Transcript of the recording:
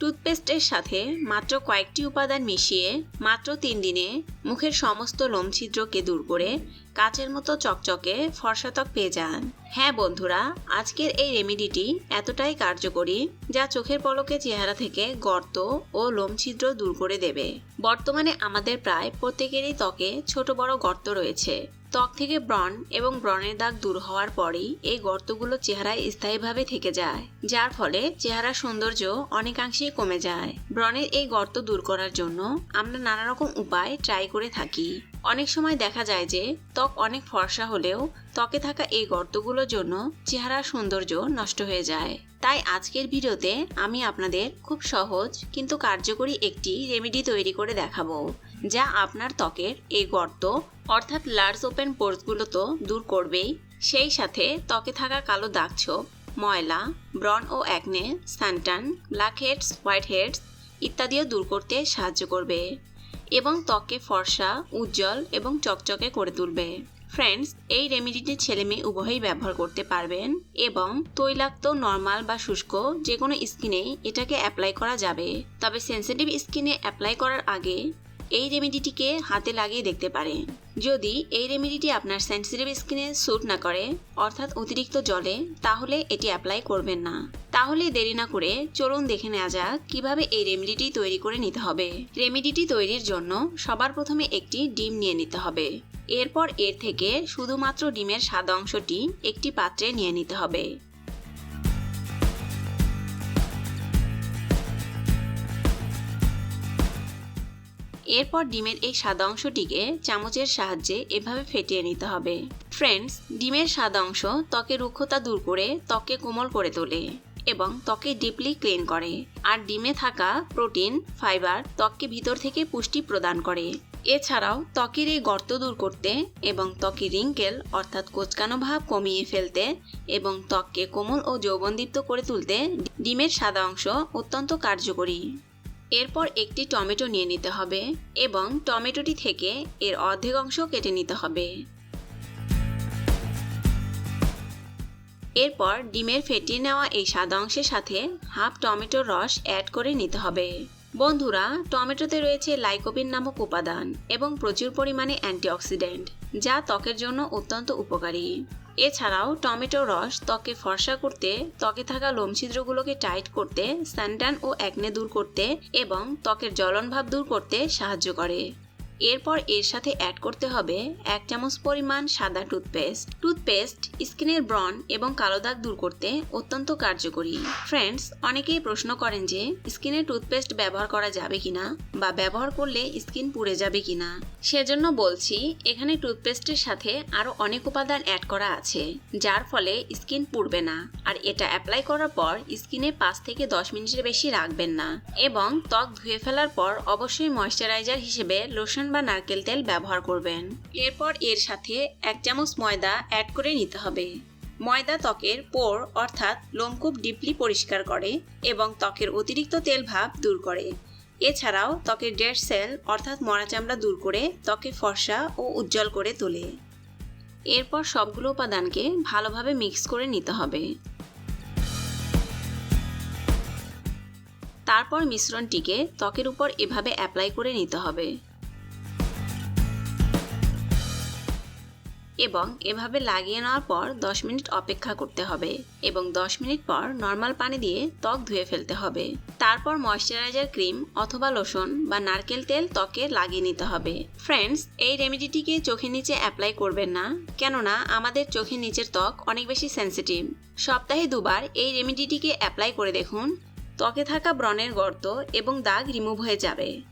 টুথপেস্টের সাথে মাত্র কয়েকটি উপাদান মিশিয়ে মাত্র তিন দিনে মুখের সমস্ত লোমছিদ্রকে দূর করে কাচের মতো চকচকে ফর্সা ত্বক পেয়ে যান। হ্যাঁ বন্ধুরা, আজকের এই রেমেডিটি এতটাই কার্যকরী যা চোখের পলকে চেহারা থেকে গর্ত ও লোমছিদ্র দূর করে দেবে। বর্তমানে আমাদের প্রায় প্রত্যেকেরই ত্বকে ছোট বড় গর্ত রয়েছে। ত্বক থেকে ব্রণ এবং ব্রণের দাগ দূর হওয়ার পরেই এই গর্তগুলো চেহারায় স্থায়ীভাবে থেকে যায়, যার ফলে চেহারার সৌন্দর্য অনেকাংশেই কমে যায়। ব্রণের এই গর্ত দূর করার জন্য আমরা নানা রকম উপায় ট্রাই করে থাকি। অনেক সময় দেখা যায় যে ত্বক অনেক ফর্সা হলেও ত্বকে থাকা এই গর্তগুলোর জন্য চেহারার সৌন্দর্য নষ্ট হয়ে যায়। তাই আজকের ভিডিওতে আমি আপনাদের খুব সহজ কিন্তু কার্যকরী একটি রেমেডি তৈরি করে দেখাবো, যা আপনার ত্বকের এই গর্ত অর্থাৎ লার্জ ওপেন পোর্সগুলো তো দূর করবেই। সেই সাথে ত্বকে থাকা কালো দাগ ছোপ, ময়লা ব্রন ও acne suntan, black heads, white heads ইত্যাদিও দূর করতে সাহায্য করবে। এবং ত্বকে ফর্সা, উজ্জ্বল এবং চকচকে করে তুলবে। ফ্রেন্ডস এই রেমেডিটি ছেলে মেয়ে উভয়ই ব্যবহার করতে পারবেন এবং তৈলাক্ত, নর্মাল বা শুষ্ক যে কোনো স্কিনে এটাকে অ্যাপ্লাই করা যাবে। তবে সেন্সিটিভ স্কিনে অ্যাপ্লাই করার আগে এই রেমেডিটিকে হাতে লাগিয়ে দেখতে পারে। যদি এই রেমেডিটি আপনার সেন্সিটিভ স্কিনে স্যুট না করে, অর্থাৎ অতিরিক্ত জলে, তাহলে এটি অ্যাপ্লাই করবেন না। তাহলে দেরি না করে চলুন দেখে নেওয়া যাক কীভাবে এই রেমেডিটি তৈরি করে নিতে হবে। রেমেডিটি তৈরির জন্য সবার প্রথমে একটি ডিম নিয়ে নিতে হবে। এরপর এর থেকে শুধুমাত্র ডিমের সাদা অংশটি একটি পাত্রে নিয়ে নিতে হবে। এরপর ডিমের এই সাদা অংশটিকে চামচের সাহায্যে এভাবে ফেটিয়ে নিতে হবে। ফ্রেন্ডস ডিমের সাদা অংশ ত্বকের রুক্ষতা দূর করে ত্বককে কোমল করে তোলে এবং ত্বকে ডিপলি ক্লিন করে। আর ডিমে থাকা প্রোটিন, ফাইবার ত্বককে ভিতর থেকে পুষ্টি প্রদান করে। এছাড়াও ত্বকের এই গর্ত দূর করতে এবং ত্বকের রিঙ্কেল অর্থাৎ কোচকানো ভাব কমিয়ে ফেলতে এবং ত্বককে কোমল ও যৌবনদীপ্ত করে তুলতে ডিমের সাদা অংশ অত্যন্ত কার্যকরী। এরপর একটি টমেটো নিয়ে নিতে হবে এবং টমেটোটি থেকে এর অর্ধেক অংশ কেটে নিতে হবে। এরপর ডিমের ফেটিয়ে নেওয়া এই সাদা অংশের সাথে হাফ টমেটোর রস অ্যাড করে নিতে হবে। বন্ধুরা, টমেটোতে রয়েছে লাইকোপিন নামক উপাদান এবং প্রচুর পরিমাণে অ্যান্টিঅক্সিডেন্ট, যা ত্বকের জন্য অত্যন্ত উপকারী। এছাড়াও টমেটো রস ত্বকে ফর্সা করতে, ত্বকে থাকা লোমছিদ্রগুলোকে টাইট করতে, স্যান্ডান ও অ্যাকনে দূর করতে এবং ত্বকের জ্বলনভাব দূর করতে সাহায্য করে। এরপর এর সাথে অ্যাড করতে হবে এক চামচ পরিমাণ সাদা টুথপেস্ট টুথপেস্ট স্কিনের ব্রণ এবং কালো দাগ দূর করতে অত্যন্ত কার্যকরী। ফ্রেন্ডস অনেকেই প্রশ্ন করেন যে, স্কিনে টুথপেস্ট ব্যবহার করা যাবে কিনা বা ব্যবহার করলে স্কিন পুড়ে যাবে কিনা? সেজন্য বলছি, এখানে টুথপেস্টের সাথে আরও অনেক উপাদান অ্যাড করা আছে, যার ফলে স্কিন পুড়বে না। আর এটা অ্যাপ্লাই করার পর স্কিনে পাঁচ থেকে দশ মিনিটের বেশি রাখবেন না। এবং ত্বক ধুয়ে ফেলার পর অবশ্যই ময়শ্চারাইজার হিসেবে লোশন বা নারকেল তেল ব্যবহার করবেন। এরপর এর সাথে এক চামচ ময়দা অ্যাড করে নিতে হবে। ময়দা ত্বকের পোর অর্থাৎ লোমকূপ ডিপলি পরিষ্কার করে এবং ত্বকের অতিরিক্ত তেল ভাব দূর করে। এছাড়াও ত্বকের ডেড সেল অর্থাৎ মরা চামড়া দূর করে ত্বকে ফর্সা ও উজ্জ্বল করে তোলে। এরপর সবগুলো উপাদানকে ভালোভাবে মিক্স করে নিতে হবে। তারপর মিশ্রণটিকে ত্বকের উপর এভাবে অ্যাপ্লাই করে নিতে হবে। এবং এভাবে লাগিয়ে নেওয়ার পর 10 মিনিট অপেক্ষা করতে হবে এবং 10 মিনিট পর নর্মাল পানি দিয়ে ত্বক ধুয়ে ফেলতে হবে। তারপর ময়শ্চারাইজার ক্রিম অথবা লোশন বা নারকেল তেল ত্বকে লাগিয়ে নিতে হবে। ফ্রেন্ডস, এই রেমেডিটিকে চোখের নিচে অ্যাপ্লাই করবেন না, কেননা আমাদের চোখের নিচের ত্বক অনেক বেশি সেন্সিটিভ। সপ্তাহে দুবার এই রেমেডিটিকে অ্যাপ্লাই করে দেখুন। ত্বকে থাকা ব্রণের গর্ত এবং দাগ রিমুভ হয়ে যাবে।